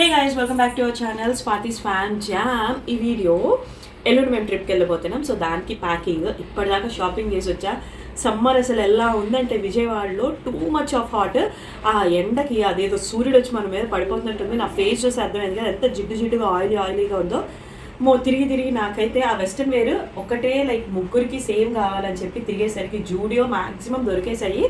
Hey guys welcome back to our channel స్పాతీస్ fan jam ఈ video ఎల్లుండి మేము ట్రిప్కి వెళ్ళిపోతున్నాం సో దానికి ప్యాకింగ్ ఇప్పటిదాకా షాపింగ్ చేసి వచ్చా. సమ్మర్ అసలు ఎలా ఉందంటే విజయవాడలో టూ మచ్ ఆఫ్ హాట్ ఆ ఎండకి అదేదో సూర్యుడు వచ్చి మన మీద పడిపోతున్నట్టుంది. నా ఫేస్ చూసి అర్థమైంది కదా ఎంత జిడ్డు జిడ్డుగా ఆయిలీ ఆయిలీగా ఉందో. తిరిగి తిరిగి నాకైతే ఆ వెస్ట్రన్ వేర్ ఒకటే లైక్ ముగ్గురికి సేమ్ కావాలని చెప్పి తిరిగేసరికి జూడియో మాక్సిమం దొరికేసాయి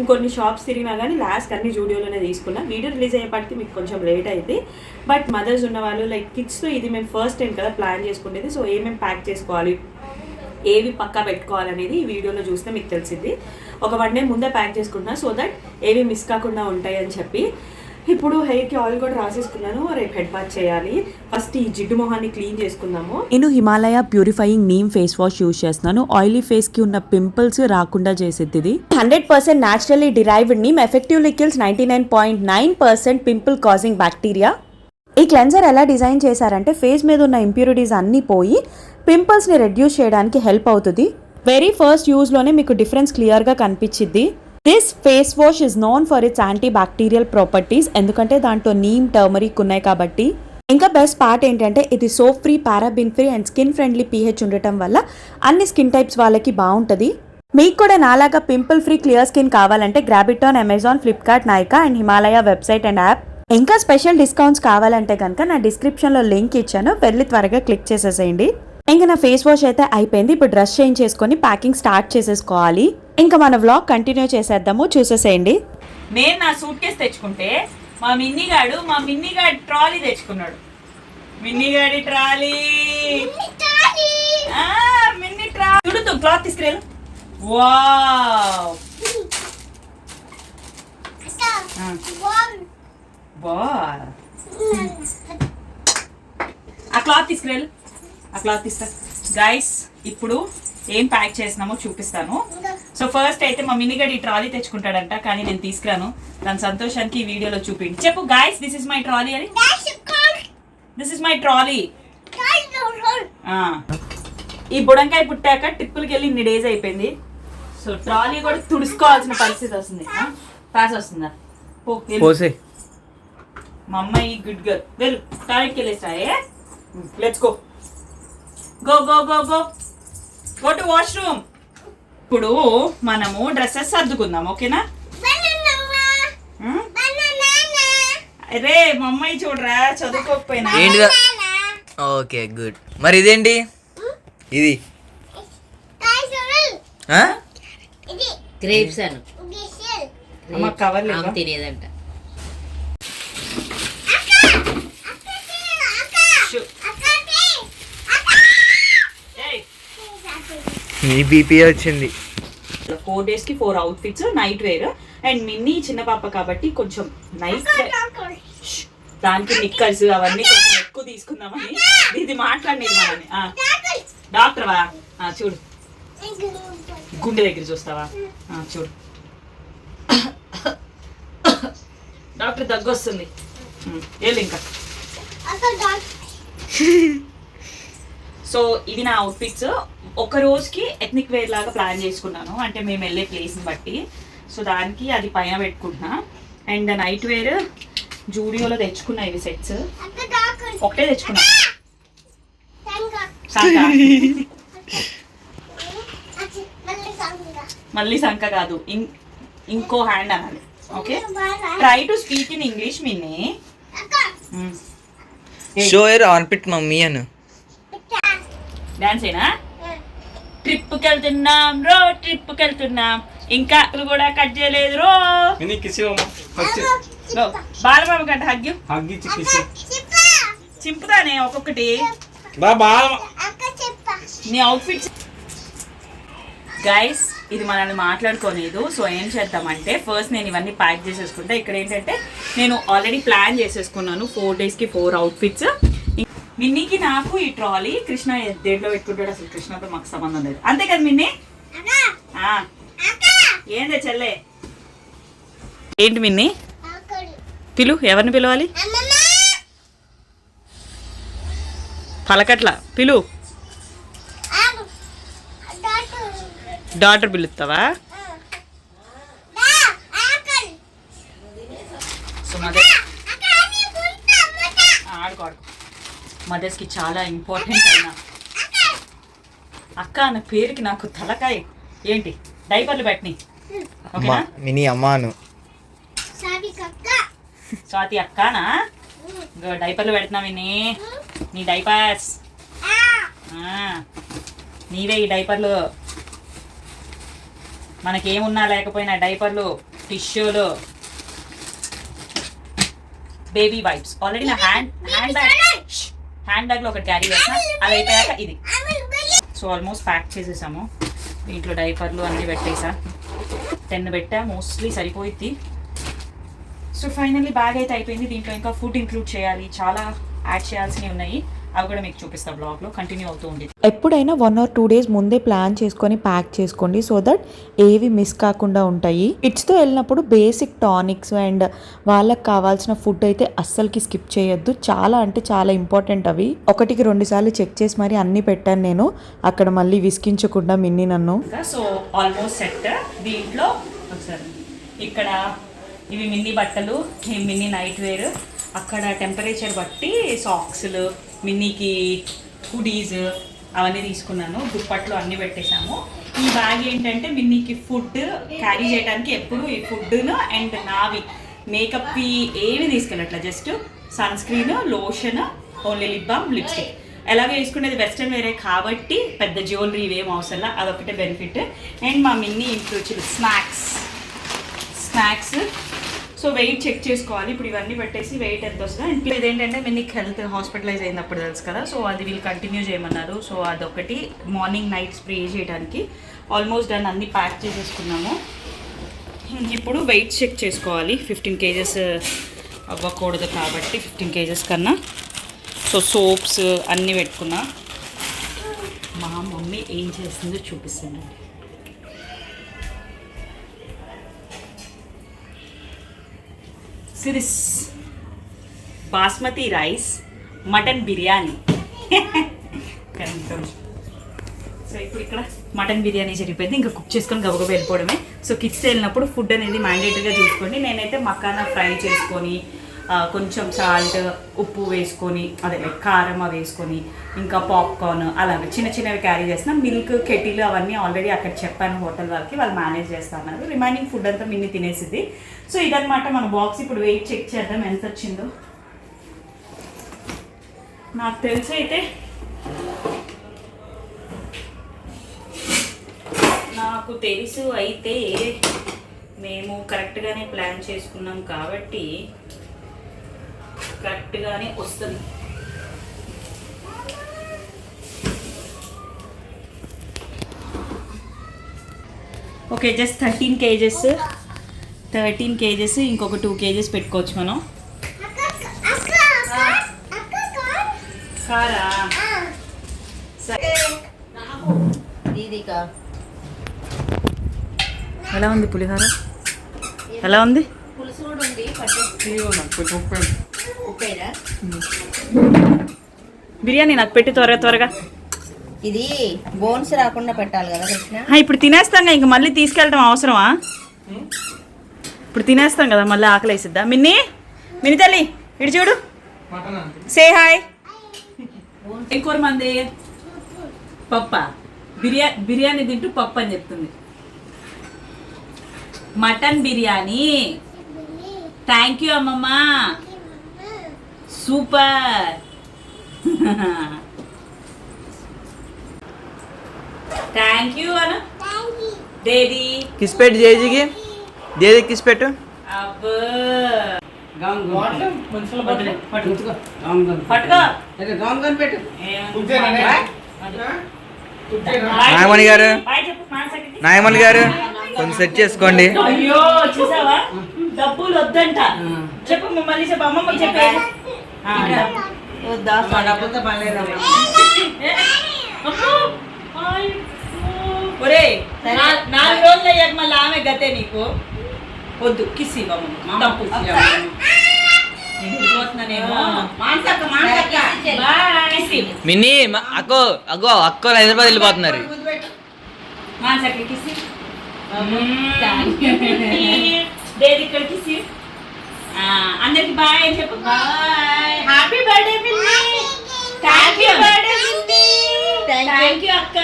ఇంకొన్ని షాప్స్ తిరిగినా కానీ లాస్ట్ అన్ని జూడియోలోనే తీసుకున్నా. వీడియో రిలీజ్ అయ్యేపాటికి మీకు కొంచెం లేట్ అయింది. బట్ మదర్స్ ఉన్నవాళ్ళు లైక్ కిడ్స్తో ఇది మేము ఫస్ట్ టైం కదా ప్లాన్ చేసుకునేది. సో ఏమేమి ప్యాక్ చేసుకోవాలి ఏవి పక్కా పెట్టుకోవాలనేది ఈ వీడియోలో చూస్తే మీకు తెలిసింది ఒక వన్ డే ముందే ప్యాక్ చేసుకుంటున్నా సో దట్ ఏవి మిస్ కాకుండా ఉంటాయి అని చెప్పి. ఇప్పుడు హెయిర్కి ఆయిల్ కూడా రాసేసుకున్నాను రేపు హెడ్ బాత్ చేయాలి. ఫస్ట్ ఈ జిడ్డు మొహాన్ని క్లీన్ చేసుకుందాము. నేను Himalaya purifying neem face wash use చేస్తున్నాను. ఆయిలీ ఫేస్కి ఉన్న పింపుల్స్ రాకుండా చేసేది ఇది. Hundred percent naturally derived neem effectively kills ninety nine point nine percent pimple causing bacteria. ఈ క్లెన్జర్ ఎలా డిజైన్ చేశారంటే ఫేస్ మీద ఉన్న ఇంప్యూరిటీస్ అన్నీ పోయి పింపుల్స్ని రెడ్యూస్ చేయడానికి హెల్ప్ అవుతుంది. వెరీ ఫస్ట్ యూజ్లోనే మీకు డిఫరెన్స్ క్లియర్గా కనిపించిద్ది. This face wash is known for its anti bacterial properties ఎందుకంటే దాంట్లో నీమ్ టర్మరిక్ ఉన్నాయి కాబట్టి. ఇంకా బెస్ట్ పార్ట్ ఏంటంటే ఇది soap free paraben free and skin friendly pH ఉండటం వల్ల అన్ని స్కిన్ టైప్స్ వాళ్ళకి బాగుంటుంది. మీకు కూడా నాలాగా పింపుల్ ఫ్రీ క్లియర్ స్కిన్ కావాలంటే grab it on Amazon Flipkart Nykaa and Himalaya website and app ఇంకా స్పెషల్ డిస్కౌంట్స్ కావాలంటే కనుక నా డిస్క్రిప్షన్లో లింక్ ఇచ్చాను. వెళ్ళి త్వరగా క్లిక్ చేసేసేయండి. ఇంకా నా ఫేస్ వాష్ అయితే అయిపోయింది. ఇప్పుడు డ్రెస్ చేంజ్ చేసుకొని ప్యాకింగ్ స్టార్ట్ చేసేసుకోవాలి. ఇంకా మన వ్లాగ్ కంటిన్యూ చేసేద్దాము. చూసేసేయండి. నేను నా సూట్ కేసు తెచ్చుకుంటే మా మిన్నిగాడు మా మిన్నిగాడి ట్రాలీ తెచ్చుకున్నాడు. మిన్నిగాడి ట్రాలీ ఆ, మిన్ని ట్రా చూడు క్లాత్ తీసుకురేలు వావ్. బా ఆ. క్లాత్ తీసుకురేలు ఆ క్లాత్ తీస్తా. గైస్ ఇప్పుడు ఏం ప్యాక్ చేసినామో చూపిస్తాను. సో ఫస్ట్ అయితే మా మినిగడ్ ఈ ట్రాలీ తెచ్చుకుంటాడంట కానీ నేను తీసుకురాను. దాని సంతోషానికి ఈ వీడియోలో చూపిండి చెప్పు guys this is my trolley అని? దిస్ ఇస్ మై ట్రాలీ ఈ బుడంకాయ పుట్టాక ట్రిప్పులకి వెళ్ళి ఇన్ని డేస్ అయిపోయింది. సో ట్రాలీ కూడా తుడుచుకోవాల్సిన పరిస్థితి వస్తుంది. పాస్ వస్తుందా. పోసే. మా అమ్మాయి గుడ్ గర్ల్ వెళ్ళు టాయిలెట్కి వెళ్ళేసాయే. Let's go go go go go go to washroom ఇప్పుడు మనము డ్రెస్సెస్ సర్దుకుందాం ఓకేనా? అరే మా అమ్మాయి చూడరా చదువుకోకపోయినా. ఏంటిదా ఓకే గుడ్. మరి ఇదేంటి? ఇది. ఆ? గ్రేప్స్ అను. అమ్మ కవర్ తినేదంట. నీ బీపీ వచ్చింది? ఫోర్ డేస్కి four outfits night wear and Minnie చిన్న పాప కాబట్టి కొంచెం నైట్ దానికి నిక్కర్స్ అవన్నీ కొంచెం ఎక్కువ తీసుకుందామని. ఇది మాట్లాడినది మనని ఆ, డాక్టర్ వా? ఆ, చూడు. గుండె దగ్గర చూస్తావా? ఆ, చూడు. డాక్టర్ దగ్గు వస్తుంది వెళ్ళు ఇంకా. సో ఇది నా అవుట్ఫిట్స్ ఒక రోజుకి ఎథ్నిక్ వేర్ లాగా ప్లాన్ చేసుకున్నాను. అంటే మేము వెళ్ళే ప్లేస్ని బట్టి. సో దానికి అది పైన పెట్టుకుంటున్నా. అండ్ నైట్ వేర్ జూడియోలో తెచ్చుకున్నా ఇవి సెట్స్ ఒకటే తెచ్చుకున్నా. సంక. మళ్ళీ సంక కాదు. ఇం- ఇంకో హ్యాండ్ అనాలి. Okay try to speak in English Minnie show ఎర్ ఆన్ పిట్ మమ్మీ అను. డాన్స్ ఏనా? ట్రిప్కి వెళ్తున్నాం రో ట్రిప్కి వెళ్తున్నాం ఇంకా అసలు కూడా కట్ చేయలేదు రో. బాలబాబు గంట హగ్గు. చింపుతానే ఒక్కొక్కటి. నీ అవుట్ఫిట్స్ గైస్ ఇది మనల్ని మాట్లాడుకోలేదు సో ఏం చేద్దామంటే ఫస్ట్ నేను ఇవన్నీ ప్యాక్ చేసేసుకుంటా. ఇక్కడ ఏంటంటే నేను ఆల్రెడీ ప్లాన్ చేసేసుకున్నాను. ఫోర్ డేస్కి ఫోర్ అవుట్ఫిట్స్ మిన్నీకి నాకు ఈ ట్రాలీ కృష్ణ దేంట్లో పెట్టుకుంటాడు? అసలు కృష్ణతో మాకు సంబంధం లేదు. అంతే కదా మిన్నీ. ఏందే చెల్లే? ఏంటి మిన్ని? పిలు ఎవరిని పిలవాలి? పలకట్ల పిలు. డాటర్ పిలుస్తావా? మదర్స్కి చాలా ఇంపార్టెంట్ అయినా. అక్క అన్న పేరుకి నాకు తలకాయ. ఏంటి? డైపర్లు పెట్టని. అమ్మా ఓకేనా మినీ అమ్మాను. స్వాతి అక్కనా? ఇగో డైపర్లు పెడుతున్నా విని నీ డైపర్స్ ఆ, నీవే ఈ డైపర్లు మనకేమున్నా లేకపోయినా డైపర్లు టిష్యూలు బేబీ వైప్స్ ఆల్రెడీ నా హ్యాండ్ హ్యాండ్ బ్యాగ్ హ్యాండ్ బ్యాగ్లో ఒకటి క్యారీ చేసిన. అది అయిపోయాక ఇది. సో ఆల్మోస్ట్ ప్యాక్ చేసేసాము. దీంట్లో డైపర్లు అన్నీ పెట్టేసా. టెన్ పెట్టా. మోస్ట్లీ సరిపోయిద్ది. సో ఫైనల్లీ బ్యాగ్ అయితే అయిపోయింది. దీంట్లో ఇంకా ఫుడ్ ఇంక్లూడ్ చేయాలి. చాలా యాడ్ చేయాల్సినవి ఉన్నాయి. అవి కూడా మీకు చూపిస్తా బ్లాగ్లో. కంటిన్యూ అవుతూ ఉంది ఎప్పుడైనా వన్ ఆర్ టూ డేస్ ముందే ప్లాన్ చేసుకొని ప్యాక్ చేసుకోండి సో దట్ ఏవి మిస్ కాకుండా ఉంటాయి. కిడ్స్తో వెళ్ళినప్పుడు బేసిక్ టానిక్స్ అండ్ వాళ్ళకి కావాల్సిన ఫుడ్ అయితే అస్సలకి స్కిప్ చేయొద్దు. చాలా అంటే చాలా ఇంపార్టెంట్ అవి. ఒకటికి రెండు సార్లు చెక్ చేసి మరి అన్నీ పెట్టాను నేను. అక్కడ మళ్ళీ విసిగించకుండా మిన్ని నన్ను. So almost set. దీంట్లో ఒకసారి ఇక్కడ ఇవి మిన్ని బట్టలు మిన్ని నైట్ వేర్. అక్కడ టెంపరేచర్ బట్టి సాక్స్లు మిన్నీకి హుడీస్ అవన్నీ తీసుకున్నాను. దుప్పట్లు అన్నీ పెట్టేశాము. ఈ బ్యాగ్ ఏంటంటే మిన్నీకి ఫుడ్ క్యారీ చేయడానికి ఎప్పుడు ఈ ఫుడ్ను అండ్ నావి. మేకప్వి ఏమి తీసుకెళ్ళట్ల just sunscreen lotion only lip balm lipstick. ఎలాగో వేసుకునేది వెస్ట్రన్ వేరే కాబట్టి పెద్ద జ్యువెలరీ ఇవేం అవసరం అదొకటే బెనిఫిట్. అండ్ మా మిన్ని ఇంట్లో snacks. Snacks so weight check చేసుకోవాలి. ఇప్పుడు ఇవన్నీ పెట్టేసి వెయిట్ ఎంత వస్తుందో అండ్ ఇది ఏంటంటే మీకు హెల్త్ హాస్పిటలైజ్ అయినప్పుడు తెలుసు కదా సో అది వీళ్ళు కంటిన్యూ చేయమన్నారు. సో అదొకటి మార్నింగ్ నైట్ స్ప్రే చేయడానికి ఆల్మోస్ట్ దాన్ని అన్ని ప్యాక్ చేసేసుకున్నాము. ఇప్పుడు వెయిట్ చెక్ చేసుకోవాలి. ఫిఫ్టీన్ కేజెస్ uh, అవ్వకూడదు కాబట్టి ఫిఫ్టీన్ కేజెస్ కన్నా. సో సోప్స్ అన్నీ పెట్టుకున్నా. మా మమ్మీ ఏం చేస్తుందో చూపిస్తానండి సిరిస్. Basmati rice mutton biryani. So ఇప్పుడు ఇక్కడ మటన్ బిర్యానీ జరిగిపోయింది. ఇంకా కుక్ చేసుకొని గబగబా వెళ్ళిపోవడమే. సో కిడ్స్ వెళ్ళినప్పుడు ఫుడ్ అనేది మ్యాండేటరీగా చూసుకోండి. నేనైతే మకానా ఫ్రై చేసుకొని కొంచెం సాల్ట్ ఉప్పు వేసుకొని అదే కారం అవి వేసుకొని ఇంకా పాప్కార్న్ అలాగే చిన్న చిన్నవి క్యారీ చేసిన మిల్క్ కెటిల్ అవన్నీ ఆల్రెడీ అక్కడ చెప్పాను హోటల్ వాళ్ళకి వాళ్ళు మేనేజ్ చేస్తున్నారు రిమైనింగ్ ఫుడ్ అంతా మిన్ని తినేసింది సో ఇదనమాట మన బాక్స్ ఇప్పుడు వెయిట్ చెక్ చేద్దాం ఎంత వచ్చిందో. నాకు తెలిసి అయితే నాకు తెలుసు అయితే మేము కరెక్ట్గానే ప్లాన్ చేసుకున్నాం కాబట్టి కరెక్ట్గానే వస్తుంది. Okay just thirteen kgs. Thirteen kgs ఇంకొక టూ కేజెస్ పెట్టుకోవచ్చు మనం. కారా? సరే. దీదికా. ఎలా ఉంది పులిహోర? ఎలా ఉంది? పులుసు కూడా ఉంది బిర్యానీ నాకు పెట్టి త్వరగా త్వరగా. ఇది బోన్స్ రాకుండా పెట్టాలి కదా కృష్ణ? ఆ, ఇప్పుడు తినేస్తాం ఇంక మళ్ళీ తీసుకెళ్ళటం అవసరమా? ఇప్పుడు తినేస్తాం కదా మళ్ళీ ఆకలి వేసిద్దా మిన్ని మిని తల్లి ఇటు చూడు. సే హాయ్ ఏం కూర మంది? పప్ప. బిర్యా బిర్యానీ తింటూ పప్పు అని చెప్తుంది. మటన్ బిర్యానీ. థ్యాంక్ యూ అమ్మమ్మ. సూపర్ థ్యాంక్ యూ అను దేది కిస్ పెట్టు జేజీకి. జేజీ కిస్ పెట్టు. అబ్బో. నాగమణి గారు. నాగమణి గారు కొంచెం సెట్ చేసుకోండి. అయ్యో చూసావా? డబ్బులు వద్దంట. చెప్పు మళ్ళీ చెప్పు అమ్మమ్మ చెప్పే. ఒరే నాలుగు రోజులు అయ్యాక మళ్ళీ ఆమె గతే నీకు. వద్దు కిస్ ఇవ్వు. మినీ అక్కో అగ్గో అక్కో హైదరాబాద్ వెళ్ళిపోతున్నారు. మానసకి కిస్ ఇక్కడ కిస్ అందరికి బాయ్ అని చెప్పు. బాయ్. హ్యాపీ బర్త్డే పిన్ని థ్యాంక్ యూ బర్త్డే పిన్ని థ్యాంక్ యూ అక్క.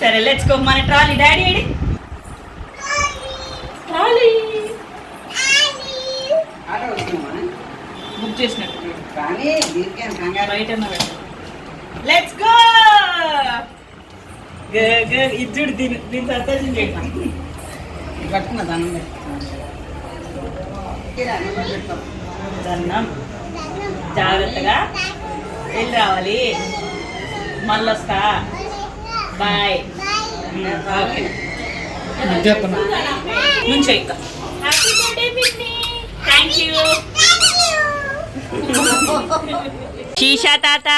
సరే లెట్స్ గో మన ట్రాలీ. డాడీ ఏడి? ట్రాలీ. బుక్ చేసినట్టు. బయట లెట్స్ గో ఇది చూడు దీని దీని సంతోషం చేయండి దండం జాగ్రత్తగా వెళ్ళి రావాలి. మళ్ళీ వస్తా. బాయ్. ఓకే. నుంచి ఇంకా. Thank you. శీషా తాత.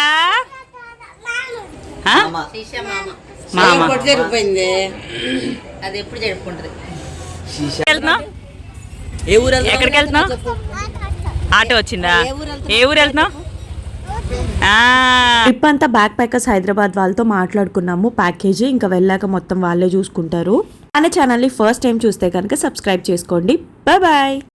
మామ. మామ. ఎప్పుడు జరిగిపోయింది? అది ఎప్పుడు జరుపుకుంటది? వెళ్తున్నావు ఏ ఊరు ఎక్కడికి వెళ్తున్నావు ఆటో వచ్చిందా? ఏ ఊరు వెళ్తున్నావు? ట్రిప్ అంతా బ్యాక్ ప్యాకర్స్ హైదరాబాద్ వాళ్ళతో మాట్లాడుకున్నాము. ప్యాకేజీ ఇంకా వెళ్ళాక మొత్తం వాళ్ళే చూసుకుంటారు. మన ఛానల్ని ఫస్ట్ టైం చూస్తే కనుక సబ్స్క్రైబ్ చేసుకోండి. Bye bye.